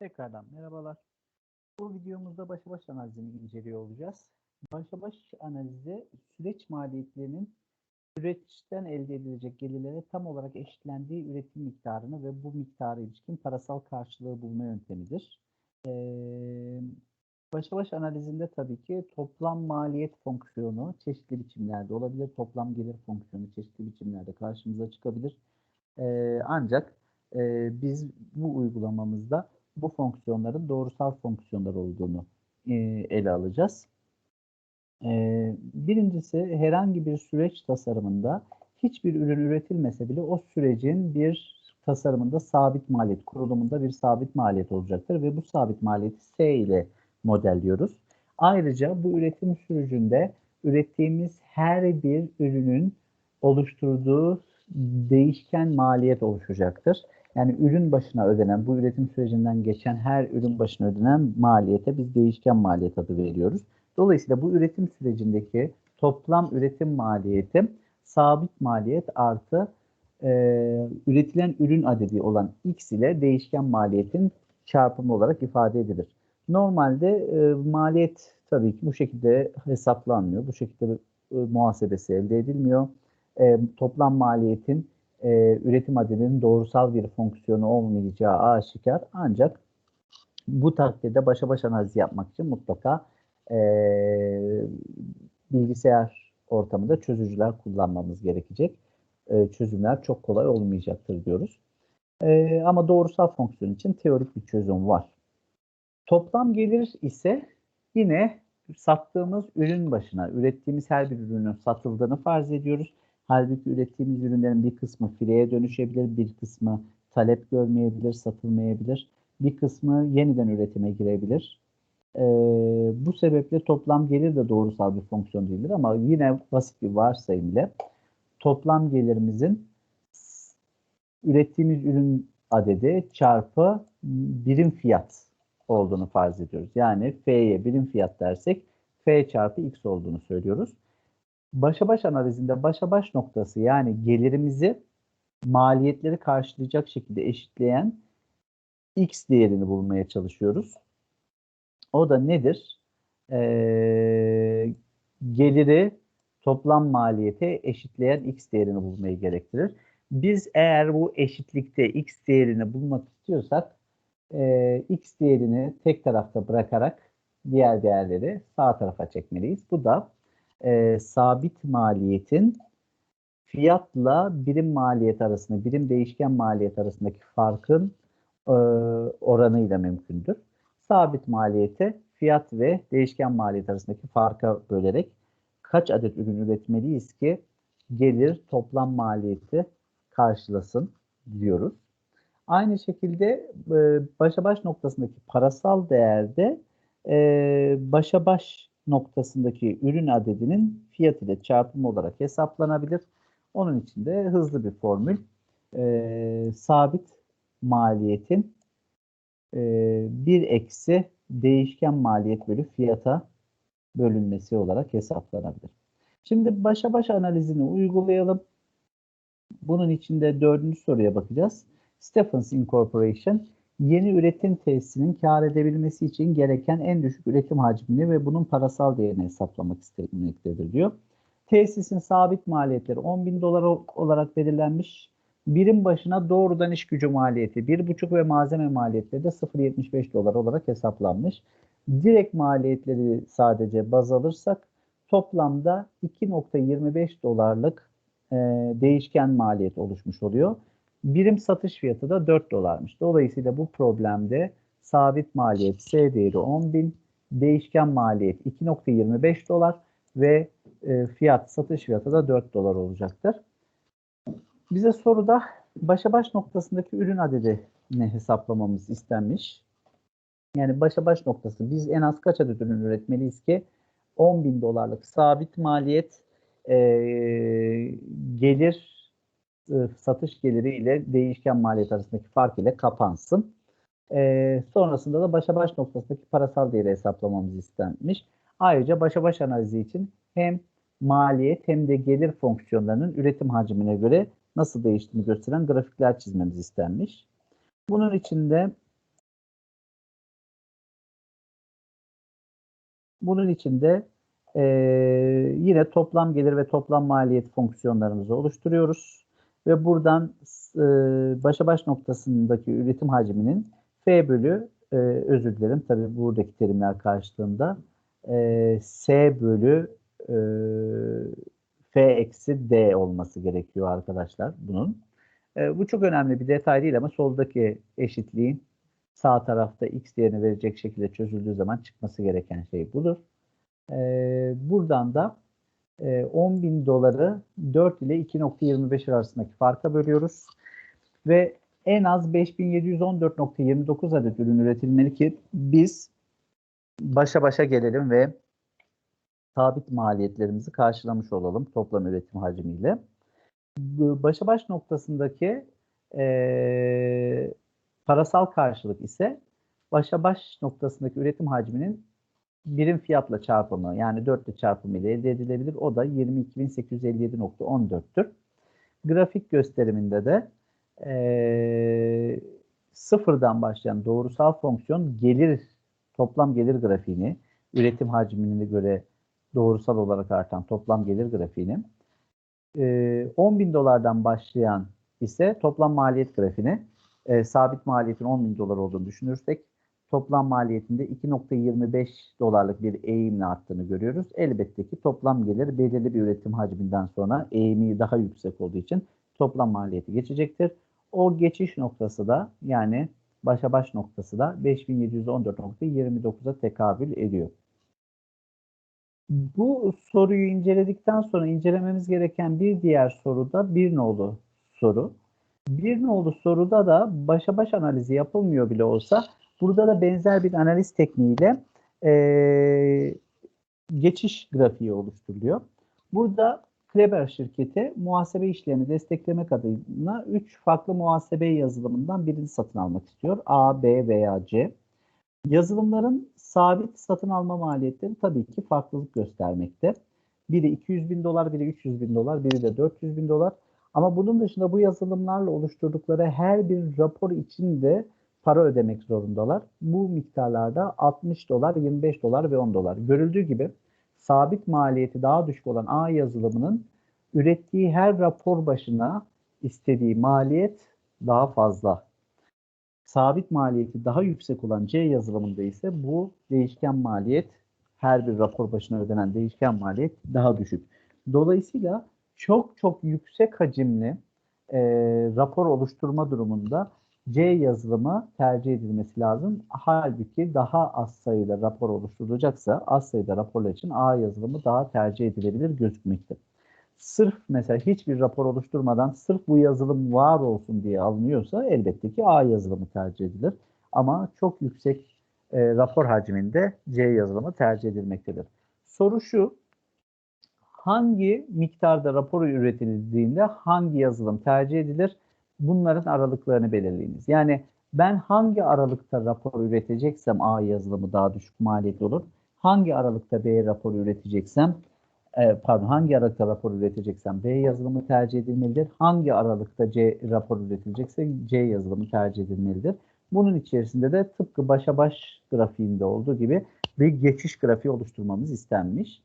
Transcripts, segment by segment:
Tekrardan merhabalar. Bu videomuzda başa baş analizini inceliyor olacağız. Başa baş analizi süreç maliyetlerinin süreçten elde edilecek gelirlere tam olarak eşitlendiği üretim miktarını ve bu miktara ilişkin parasal karşılığı bulma yöntemidir. Ee, başa baş analizinde tabii ki toplam maliyet fonksiyonu çeşitli biçimlerde olabilir. Toplam gelir fonksiyonu çeşitli biçimlerde karşımıza çıkabilir. Ee, ancak e, biz bu uygulamamızda bu fonksiyonların doğrusal fonksiyonlar olduğunu e, ele alacağız. E, birincisi herhangi bir süreç tasarımında hiçbir ürün üretilmese bile o sürecin bir tasarımında sabit maliyet, kurulumunda bir sabit maliyet olacaktır ve bu sabit maliyeti S ile modelliyoruz. Ayrıca bu üretim sürecinde ürettiğimiz her bir ürünün oluşturduğu değişken maliyet oluşacaktır. Yani ürün başına ödenen, bu üretim sürecinden geçen her ürün başına ödenen maliyete biz değişken maliyet adı veriyoruz. Dolayısıyla bu üretim sürecindeki toplam üretim maliyeti sabit maliyet artı e, üretilen ürün adedi olan x ile değişken maliyetin çarpımı olarak ifade edilir. Normalde e, maliyet tabii ki bu şekilde hesaplanmıyor. Bu şekilde e, muhasebesi elde edilmiyor. E, toplam maliyetin e, üretim adedinin doğrusal bir fonksiyonu olmayacağı aşikar. Ancak bu takdirde başa baş analiz yapmak için mutlaka e, bilgisayar ortamında çözücüler kullanmamız gerekecek. E, çözümler çok kolay olmayacaktır diyoruz. E, ama doğrusal fonksiyon için teorik bir çözüm var. Toplam gelir ise yine sattığımız ürün başına, ürettiğimiz her bir ürünün satıldığını farz ediyoruz. Halbuki ürettiğimiz ürünlerin bir kısmı fileye dönüşebilir, bir kısmı talep görmeyebilir, satılmayabilir. Bir kısmı yeniden üretime girebilir. Ee, bu sebeple toplam gelir de doğrusal bir fonksiyon değildir ama yine basit bir varsayım ile toplam gelirimizin ürettiğimiz ürün adedi çarpı birim fiyat olduğunu farz ediyoruz. Yani F'ye birim fiyat dersek F çarpı X olduğunu söylüyoruz başa baş analizinde başa baş noktası yani gelirimizi maliyetleri karşılayacak şekilde eşitleyen x değerini bulmaya çalışıyoruz. O da nedir? Ee, geliri toplam maliyete eşitleyen x değerini bulmayı gerektirir. Biz eğer bu eşitlikte x değerini bulmak istiyorsak e, x değerini tek tarafta bırakarak diğer değerleri sağ tarafa çekmeliyiz. Bu da e, sabit maliyetin fiyatla birim maliyet arasında, birim değişken maliyet arasındaki farkın e, oranıyla mümkündür. Sabit maliyete fiyat ve değişken maliyet arasındaki farka bölerek kaç adet ürün üretmeliyiz ki gelir toplam maliyeti karşılasın diyoruz. Aynı şekilde e, başa baş noktasındaki parasal değerde e, başa baş noktasındaki ürün adedinin fiyat ile çarpım olarak hesaplanabilir. Onun için de hızlı bir formül. E, sabit maliyetin e, 1 eksi değişken maliyet bölü fiyata bölünmesi olarak hesaplanabilir. Şimdi başa baş analizini uygulayalım. Bunun için de dördüncü soruya bakacağız. Stephens Incorporation yeni üretim tesisinin kar edebilmesi için gereken en düşük üretim hacmini ve bunun parasal değerini hesaplamak istemektedir diyor. Tesisin sabit maliyetleri 10 bin dolar olarak belirlenmiş. Birim başına doğrudan iş gücü maliyeti 1,5 ve malzeme maliyetleri de 0,75 dolar olarak hesaplanmış. Direkt maliyetleri sadece baz alırsak toplamda 2.25 dolarlık e, değişken maliyet oluşmuş oluyor. Birim satış fiyatı da 4 dolarmış. Dolayısıyla bu problemde sabit maliyet S değeri 10.000, değişken maliyet 2.25 dolar ve e, fiyat satış fiyatı da 4 dolar olacaktır. Bize soruda başa baş noktasındaki ürün adedini hesaplamamız istenmiş. Yani başa baş noktası biz en az kaç adet ürün üretmeliyiz ki 10 bin dolarlık sabit maliyet e, gelir e, satış geliri ile değişken maliyet arasındaki fark ile kapansın. E, sonrasında da başa baş noktasındaki parasal değeri hesaplamamız istenmiş. Ayrıca başa baş analizi için hem maliyet hem de gelir fonksiyonlarının üretim hacmine göre nasıl değiştiğini gösteren grafikler çizmemiz istenmiş. Bunun içinde bunun içinde e, yine toplam gelir ve toplam maliyet fonksiyonlarımızı oluşturuyoruz. Ve buradan e, başa baş noktasındaki üretim hacminin F bölü e, özür dilerim tabi buradaki terimler karşılığında e, S bölü e, F eksi D olması gerekiyor arkadaşlar bunun. E, bu çok önemli bir detay değil ama soldaki eşitliğin sağ tarafta x değerini verecek şekilde çözüldüğü zaman çıkması gereken şey budur. E, buradan da e, 10 bin doları 4 ile 2.25 arasındaki farka bölüyoruz. Ve en az 5714.29 adet ürün üretilmeli ki biz başa başa gelelim ve sabit maliyetlerimizi karşılamış olalım toplam üretim hacmiyle. Başa baş noktasındaki e, parasal karşılık ise başa baş noktasındaki üretim hacminin birim fiyatla çarpımı yani 4 ile çarpımı ile elde edilebilir. O da 22.857.14'tür. Grafik gösteriminde de e, sıfırdan başlayan doğrusal fonksiyon gelir toplam gelir grafiğini üretim hacmine göre doğrusal olarak artan toplam gelir grafiğini e, 10 bin dolardan başlayan ise toplam maliyet grafiğini e, sabit maliyetin 10 bin dolar olduğunu düşünürsek toplam maliyetinde 2.25 dolarlık bir eğimle arttığını görüyoruz. Elbette ki toplam gelir belirli bir üretim hacminden sonra eğimi daha yüksek olduğu için toplam maliyeti geçecektir. O geçiş noktası da yani başa baş noktası da 5714.29'a tekabül ediyor. Bu soruyu inceledikten sonra incelememiz gereken bir diğer soru da bir nolu soru. Bir nolu soruda da başa baş analizi yapılmıyor bile olsa burada da benzer bir analiz tekniğiyle e, geçiş grafiği oluşturuluyor. Burada Kleber şirketi muhasebe işlerini desteklemek adına 3 farklı muhasebe yazılımından birini satın almak istiyor. A, B veya C. Yazılımların sabit satın alma maliyetleri tabii ki farklılık göstermekte. Biri 200 bin dolar, biri 300 bin dolar, biri de 400 bin dolar. Ama bunun dışında bu yazılımlarla oluşturdukları her bir rapor için de para ödemek zorundalar. Bu miktarlarda 60 dolar, 25 dolar ve 10 dolar. Görüldüğü gibi sabit maliyeti daha düşük olan A yazılımının ürettiği her rapor başına istediği maliyet daha fazla. Sabit maliyeti daha yüksek olan C yazılımında ise bu değişken maliyet her bir rapor başına ödenen değişken maliyet daha düşük. Dolayısıyla çok çok yüksek hacimli e, rapor oluşturma durumunda C yazılımı tercih edilmesi lazım. Halbuki daha az sayıda rapor oluşturulacaksa az sayıda raporlar için A yazılımı daha tercih edilebilir gözükmekte. Sırf mesela hiçbir rapor oluşturmadan sırf bu yazılım var olsun diye alınıyorsa elbette ki A yazılımı tercih edilir. Ama çok yüksek e, rapor hacminde C yazılımı tercih edilmektedir. Soru şu, hangi miktarda rapor üretildiğinde hangi yazılım tercih edilir? Bunların aralıklarını belirleyiniz. Yani ben hangi aralıkta rapor üreteceksem A yazılımı daha düşük maliyetli olur. Hangi aralıkta B raporu üreteceksem e, pardon hangi aralıkta rapor üreteceksem B yazılımı tercih edilmelidir. Hangi aralıkta C rapor üretilecekse C yazılımı tercih edilmelidir. Bunun içerisinde de tıpkı başa baş grafiğinde olduğu gibi bir geçiş grafiği oluşturmamız istenmiş.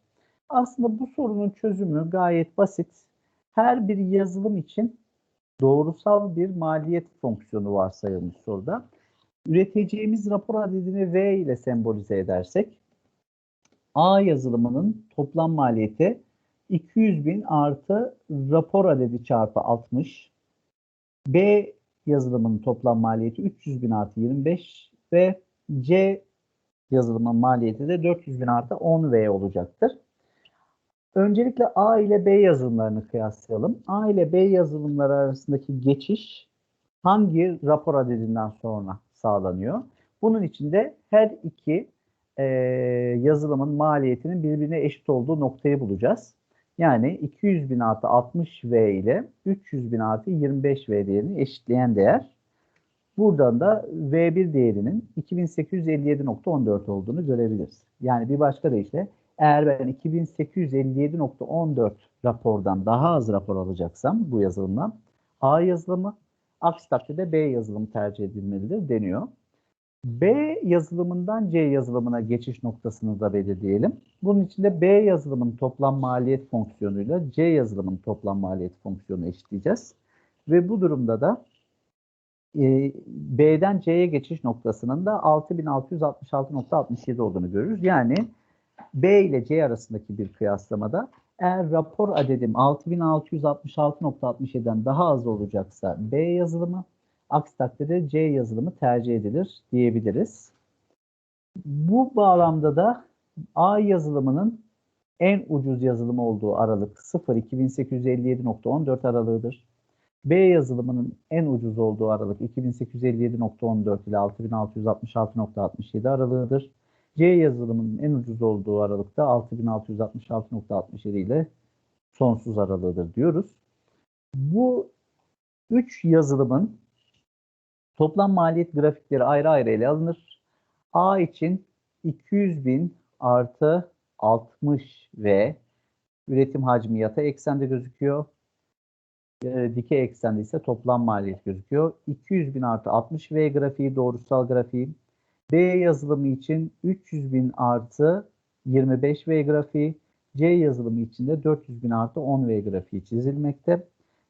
Aslında bu sorunun çözümü gayet basit. Her bir yazılım için doğrusal bir maliyet fonksiyonu varsayılmış soruda. Üreteceğimiz rapor adedini V ile sembolize edersek A yazılımının toplam maliyeti 200 bin artı rapor adedi çarpı 60. B yazılımının toplam maliyeti 300 bin artı 25 ve C yazılımın maliyeti de 400 bin artı 10 V olacaktır. Öncelikle A ile B yazılımlarını kıyaslayalım. A ile B yazılımları arasındaki geçiş hangi rapor adedinden sonra sağlanıyor? Bunun için de her iki e, yazılımın maliyetinin birbirine eşit olduğu noktayı bulacağız. Yani 200 bin artı 60 V ile 300 bin artı 25 V değerini eşitleyen değer. Buradan da V1 değerinin 2857.14 olduğunu görebiliriz. Yani bir başka deyişle eğer ben 2857.14 rapordan daha az rapor alacaksam bu yazılımdan A yazılımı, aksi takdirde B yazılımı tercih edilmelidir deniyor. B yazılımından C yazılımına geçiş noktasını da belirleyelim. Bunun için de B yazılımın toplam maliyet fonksiyonuyla C yazılımın toplam maliyet fonksiyonu eşitleyeceğiz. Ve bu durumda da e, B'den C'ye geçiş noktasının da 6666.67 olduğunu görürüz. Yani B ile C arasındaki bir kıyaslamada eğer rapor adedim 6666.67'den daha az olacaksa B yazılımı, aksi takdirde C yazılımı tercih edilir diyebiliriz. Bu bağlamda da A yazılımının en ucuz yazılım olduğu aralık 0-2857.14 aralığıdır. B yazılımının en ucuz olduğu aralık 2857.14 ile 6666.67 aralığıdır. C yazılımının en ucuz olduğu aralıkta 6666.67 ile sonsuz aralığıdır diyoruz. Bu üç yazılımın toplam maliyet grafikleri ayrı ayrı ele alınır. A için 200 bin artı 60 ve üretim hacmi yatay eksende gözüküyor. E, dikey eksende ise toplam maliyet gözüküyor. 200 bin artı 60 V grafiği doğrusal grafiği. B yazılımı için 300 bin artı 25 V grafiği. C yazılımı için de 400 bin artı 10 V grafiği çizilmekte.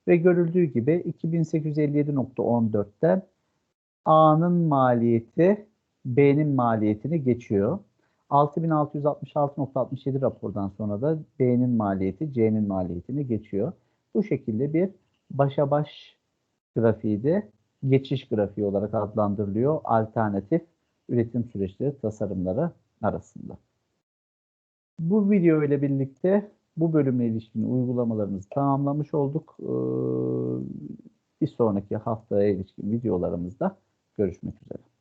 Ve görüldüğü gibi 2857.14'ten A'nın maliyeti B'nin maliyetini geçiyor. 6666.67 rapordan sonra da B'nin maliyeti C'nin maliyetini geçiyor. Bu şekilde bir başa baş grafiği de geçiş grafiği olarak adlandırılıyor alternatif üretim süreçleri tasarımları arasında. Bu video ile birlikte bu bölümle ilişkin uygulamalarımızı tamamlamış olduk. Bir sonraki haftaya ilişkin videolarımızda görüşmek üzere.